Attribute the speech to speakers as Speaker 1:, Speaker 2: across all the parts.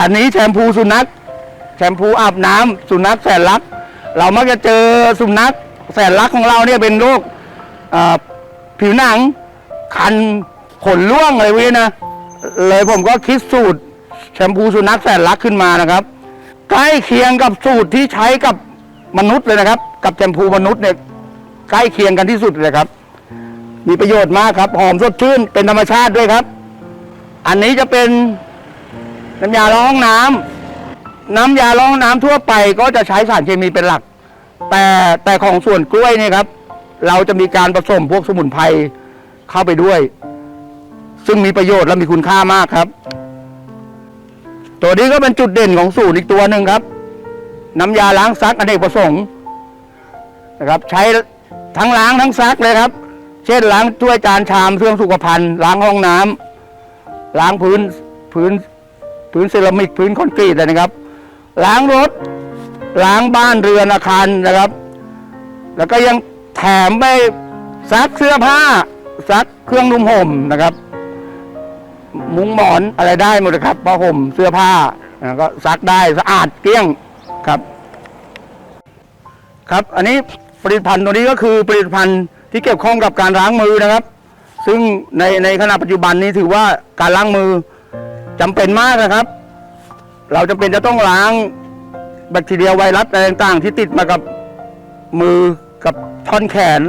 Speaker 1: อันนี้แชมพูสุนัขแชมพูอาบน้ำสุนัขแสนรัก เรามักจะเจอสุนัขแสนรักของเราเนี่ยเป็นโรคผิวหนัง คันขนร่วงอะไรพวกนี้นะเลยผมก็คิดสูตร แชมพูสุนัขแสนรักขึ้นมานะครับ ใกล้เคียงกับสูตรที่ใช้กับมนุษย์เลยนะครับ กับแชมพูมนุษย์เนี่ยใกล้เคียงกันที่สุดเลยครับ มีประโยชน์มากครับหอมสดชื่นเป็นธรรมชาติด้วยครับ อันนี้จะเป็น น้ำยาล้างห้องน้ำน้ำยาล้างห้องน้ำทั่วไปก็จะใช้สารเคมีเป็นหลัก แต่แต่ของส่วนกล้วยเนี่ยครับ เราจะมีการผสมพวกสมุนไพรเข้าไปด้วย ซึ่งมีประโยชน์และมีคุณค่ามากครับ ตัวนี้ก็เป็นจุดเด่นของสูตรอีกตัวหนึ่งครับ น้ำยาล้างซักอเนกประสงค์นะครับ ใช้ทั้งล้างทั้งซักเลยครับ เช่นล้างถ้วยจานชามเครื่องสุขภัณฑ์ล้างห้องน้ำล้างพื้นพื้น พื้นเซรามิกพื้นคอนกรีตเลยนะครับ ล้างรถ ล้างบ้านเรือนอาคารนะครับ แล้วก็ยังแถมไปซักเสื้อผ้า ซักเครื่องนุ่มห่มนะครับ มุ้งหมอนอะไรได้หมดเลยครับผ้าห่มเสื้อผ้านะก็ซักได้สะอาดเกลี้ยงครับ ครับ อันนี้ผลิตภัณฑ์ตัวนี้ก็คือผลิตภัณฑ์ที่เกี่ยวข้องกับการล้างมือนะครับ ซึ่งในในขณะปัจจุบันนี้ถือว่าการล้างมือจำเป็นมากนะครับ เราจำเป็นจะต้องล้างแบคทีเรียไวรัสอะไรต่างๆ ที่ติดมากับมือกับท่อนแขน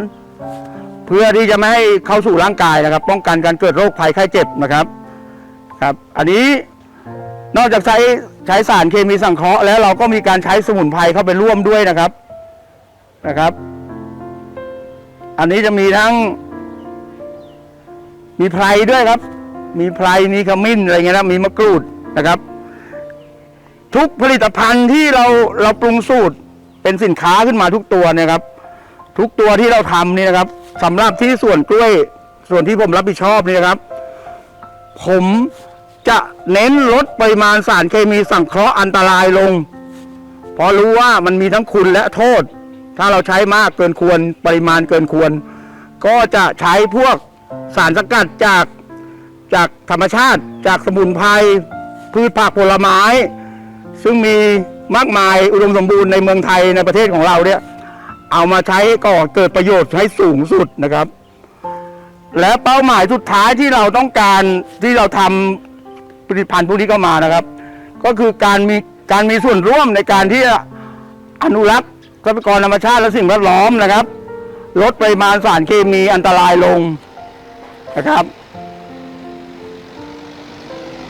Speaker 1: เพื่อที่จะไม่ให้เข้าสู่ร่างกายนะครับ ป้องกันการเกิดโรคภัยไข้เจ็บนะครับครับ อันนี้นอกจากใช้ใช้สารเคมีสังเคราะห์แล้วเราก็มีการใช้สมุนไพรเข้าไปร่วมด้วยนะครับนะครับ อันนี้จะมีทั้ง มีไพรด้วยครับ มีไพรมีขมิ้นอะไรเงี้ยนะมีมะกรูดนะครับ ทุกผลิตภัณฑ์ที่เราเราปรุงสูตรเป็นสินค้าขึ้นมาทุกตัวเนี่ยครับ ทุกตัวที่เราทำนี่นะครับสำหรับที่ส่วนกล้วยส่วนที่ผมรับผิดชอบนี่นะครับ ผมจะเน้นลดปริมาณสารเคมีสังเคราะห์อันตรายลง เพราะรู้ว่ามันมีทั้งคุณและโทษ ถ้าเราใช้มากเกินควรปริมาณเกินควร ก็จะใช้พวกสารสกัดจากจากธรรมชาติ จากสมุนไพรพืชผักผลไม้ ซึ่งมีมากมายอุดมสมบูรณ์ในเมืองไทยในประเทศของเราเนี่ยเอามาใช้ก่อเกิดประโยชน์ให้สูงสุดนะครับ และเป้าหมายสุดท้ายที่เราต้องการที่เราทำผลิตภัณฑ์พวกนี้ก็มานะครับ ก็คือการมีการมีส่วนร่วมในการที่อนุรักษ์ทรัพยากรธรรมชาติและสิ่งแวดล้อมนะครับ ลดปริมาณสารเคมีอันตรายลงนะครับ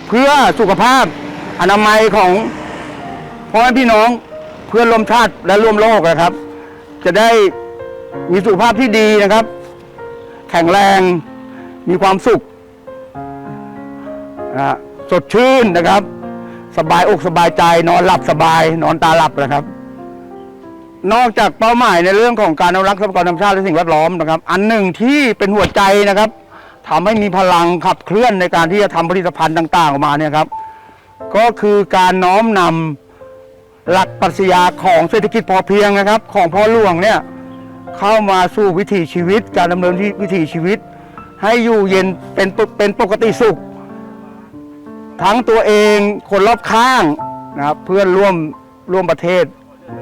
Speaker 1: เพื่อสุขภาพอนามัยของ พ่อแม่พี่น้องเพื่อนร่วมชาติและร่วมโลกนะครับ จะได้มีสุขภาพที่ดีนะครับ แข็งแรงมีความสุขสดชื่นนะครับ สบายอกสบายใจ นอนหลับสบาย นอนตาหลับนะครับ นอกจากเป้าหมายในเรื่องของการอนุรักษ์ทรัพยากรธรรมชาติและสิ่งแวดล้อมนะครับ อันหนึ่งที่เป็นหัวใจนะครับทำให้มีพลังขับเคลื่อนในการที่จะทำผลิตภัณฑ์ต่าง ๆ ออกมาเนี่ยครับ ก็คือการน้อมนำ หลักปรัชญาของเศรษฐกิจพอเพียงนะครับ ของพ่อหลวงเนี่ยเข้ามาสู่วิถีชีวิต การดำเนินวิถีชีวิต ให้อยู่เย็นเป็นเป็นปกติสุข ทั้งตัวเองคนรอบข้างนะครับเพื่อนร่วมร่วมประเทศ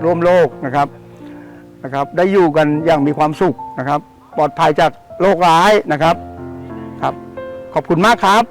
Speaker 1: ร่วมโลกนะครับนะครับ ได้อยู่กันอย่างมีความสุขนะครับ ปลอดภัยจากโรคร้ายนะครับครับ ขอบคุณมากครับ